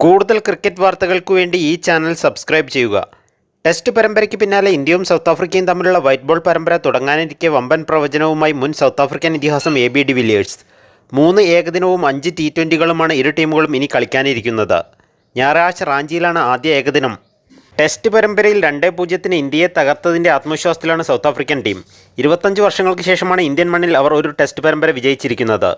കൂടുതൽ ക്രിക്കറ്റ് വാർത്തകൾക്ക് വേണ്ടി ഈ ചാനൽ സബ്സ്ക്രൈബ് ചെയ്യുക. ടെസ്റ്റ് പരമ്പരയ്ക്ക് പിന്നാലെ ഇന്ത്യയും സൗത്ത് ആഫ്രിക്കയും തമ്മിലുള്ള വൈറ്റ് ബോൾ പരമ്പര തുടങ്ങാനിരിക്കെ വമ്പൻ പ്രവചനവുമായി മുൻ സൗത്ത് ആഫ്രിക്കൻ ഇതിഹാസം എ ബി ഡിവിലിയേഴ്സ് മൂന്ന് ഏകദിനവും അഞ്ച് ടി ട്വന്റികളുമാണ് ഇരു ടീമുകളും ഇനി കളിക്കാനിരിക്കുന്നത്. ഞായറാഴ്ച റാഞ്ചിയിലാണ് ആദ്യ ഏകദിനം. ടെസ്റ്റ് പരമ്പരയിൽ രണ്ടേ പൂജ്യത്തിന് ഇന്ത്യയെ തകർത്തതിന്റെ ആത്മവിശ്വാസത്തിലാണ് സൗത്ത് ആഫ്രിക്കൻ ടീം. ഇരുപത്തഞ്ച് വർഷങ്ങൾക്ക് ശേഷമാണ് ഇന്ത്യൻ മണ്ണിൽ അവർ ഒരു ടെസ്റ്റ് പരമ്പര വിജയിച്ചിരിക്കുന്നത്.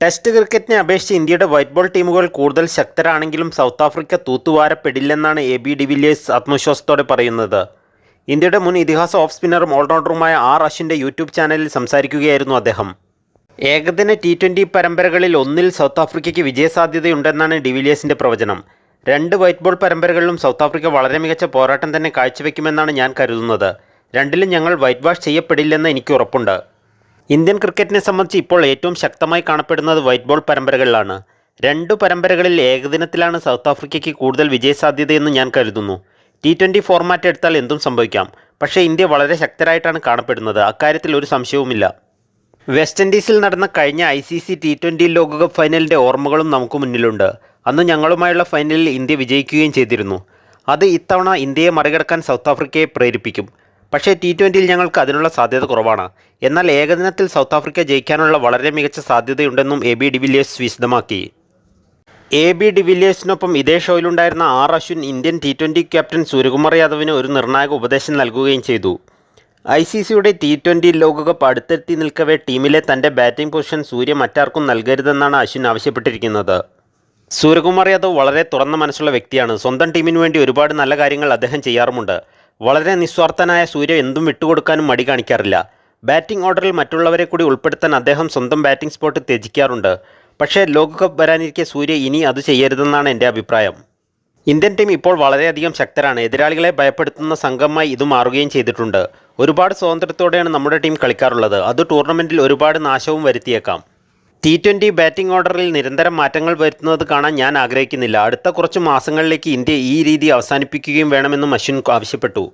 ടെസ്റ്റ് ക്രിക്കറ്റിനെ അപേക്ഷിച്ച് ഇന്ത്യയുടെ വൈറ്റ് ബോൾ ടീമുകൾ കൂടുതൽ ശക്തരാണെങ്കിലും സൗത്ത് ആഫ്രിക്ക തൂത്തുവാരപ്പെടില്ലെന്നാണ് എ ബി ഡിവില്ലിയേഴ്സ് ആത്മവിശ്വാസത്തോടെ പറയുന്നത്. ഇന്ത്യയുടെ മുൻ ഇതിഹാസ ഓഫ് സ്പിന്നറും ഓൾറൗണ്ടറുമായ ആർ അശ്വിന്റെ യൂട്യൂബ് ചാനലിൽ സംസാരിക്കുകയായിരുന്നു അദ്ദേഹം. ഏകദിന ടി ട്വന്റി പരമ്പരകളിൽ ഒന്നിൽ സൗത്ത് ആഫ്രിക്കയ്ക്ക് വിജയസാധ്യതയുണ്ടെന്നാണ് ഡിവില്ലിയേഴ്സിന്റെ പ്രവചനം. രണ്ട് വൈറ്റ് ബോൾ പരമ്പരകളിലും സൗത്ത് ആഫ്രിക്ക വളരെ മികച്ച പോരാട്ടം തന്നെ കാഴ്ചവെക്കുമെന്നാണ് ഞാൻ കരുതുന്നത്. രണ്ടിലും ഞങ്ങൾ വൈറ്റ് വാഷ് ചെയ്യപ്പെടില്ലെന്ന് എനിക്ക് ഉറപ്പുണ്ട്. ഇന്ത്യൻ ക്രിക്കറ്റിനെ സംബന്ധിച്ച് ഇപ്പോൾ ഏറ്റവും ശക്തമായി കാണപ്പെടുന്നത് വൈറ്റ് ബോൾ പരമ്പരകളിലാണ്. രണ്ടു പരമ്പരകളിൽ ഏകദിനത്തിലാണ് സൗത്ത് ആഫ്രിക്കയ്ക്ക് കൂടുതൽ വിജയസാധ്യതയെന്ന് ഞാൻ കരുതുന്നു. ടി ട്വന്റി ഫോർമാറ്റ് എടുത്താൽ എന്തും സംഭവിക്കാം. പക്ഷേ ഇന്ത്യ വളരെ ശക്തരായിട്ടാണ് കാണപ്പെടുന്നത്. അക്കാര്യത്തിൽ ഒരു സംശയവുമില്ല. വെസ്റ്റ് ഇൻഡീസിൽ നടന്ന കഴിഞ്ഞ I C C T twenty ലോകകപ്പ് ഫൈനലിന്റെ ഓർമ്മകളും നമുക്ക് മുന്നിലുണ്ട്. അന്ന് ഞങ്ങളുമായുള്ള ഫൈനലിൽ ഇന്ത്യ വിജയിക്കുകയും ചെയ്തിരുന്നു. അത് ഇത്തവണ ഇന്ത്യയെ മറികടക്കാൻ സൗത്ത് ആഫ്രിക്കയെ പ്രേരിപ്പിക്കും. പക്ഷേ ടി ട്വന്റിയിൽ ഞങ്ങൾക്ക് അതിനുള്ള സാധ്യത കുറവാണ്. എന്നാൽ ഏകദിനത്തിൽ സൗത്ത് ആഫ്രിക്ക ജയിക്കാനുള്ള വളരെ മികച്ച സാധ്യതയുണ്ടെന്നും എ ബി ഡിവില്ലിയേഴ്സ് വിശദമാക്കി. എ ബി ഡിവില്ലിയേഴ്സിനൊപ്പം ഇതേ ഷോയിലുണ്ടായിരുന്ന R Ashwin Indian T twenty captain Suryakumar യാദവിന് ഒരു നിർണായക ഉപദേശം നൽകുകയും ചെയ്തു. ഐ സി സിയുടെ ടി ട്വന്റി ലോകകപ്പ് അടുത്തെത്തി നിൽക്കവേ ടീമിലെ തന്റെ ബാറ്റിംഗ് പൊസിഷൻ സൂര്യ മറ്റാർക്കും നൽകരുതെന്നാണ് അശ്വിൻ ആവശ്യപ്പെട്ടിരിക്കുന്നത്. സൂര്യകുമാർ യാദവ് വളരെ തുറന്ന മനസ്സുള്ള വ്യക്തിയാണ്. സ്വന്തം ടീമിന് വേണ്ടി ഒരുപാട് നല്ല കാര്യങ്ങൾ അദ്ദേഹം ചെയ്യാറുമുണ്ട്. വളരെ നിസ്വാർത്ഥനായ സൂര്യ എന്തും വിട്ടുകൊടുക്കാനും മടി കാണിക്കാറില്ല. ബാറ്റിംഗ് ഓർഡറിൽ മറ്റുള്ളവരെ കൂടി ഉൾപ്പെടുത്താൻ അദ്ദേഹം സ്വന്തം ബാറ്റിംഗ് സ്പോട്ട് ത്യജിക്കാറുണ്ട്. പക്ഷേ ലോകകപ്പ് വരാനിരിക്കെ സൂര്യ ഇനി അത് ചെയ്യരുതെന്നാണ് എന്റെ അഭിപ്രായം. ഇന്ത്യൻ ടീം ഇപ്പോൾ വളരെയധികം ശക്തരാണ്. എതിരാളികളെ ഭയപ്പെടുത്തുന്ന സംഘമായി ഇത് മാറുകയും ചെയ്തിട്ടുണ്ട്. ഒരുപാട് സ്വാതന്ത്ര്യത്തോടെയാണ് നമ്മുടെ ടീം കളിക്കാറുള്ളത്. അത് ടൂർണമെന്റിൽ ഒരുപാട് നാശവും വരുത്തിയേക്കാം. ടി ട്വന്റി ബാറ്റിംഗ് ഓർഡറിൽ നിരന്തരം മാറ്റങ്ങൾ വരുത്തുന്നത് കാണാൻ ഞാൻ ആഗ്രഹിക്കുന്നില്ല. അടുത്ത കുറച്ച് മാസങ്ങളിലേക്ക് ഇന്ത്യ ഈ രീതി അവസാനിപ്പിക്കുകയും വേണമെന്നും അശ്വിൻ ആവശ്യപ്പെട്ടു.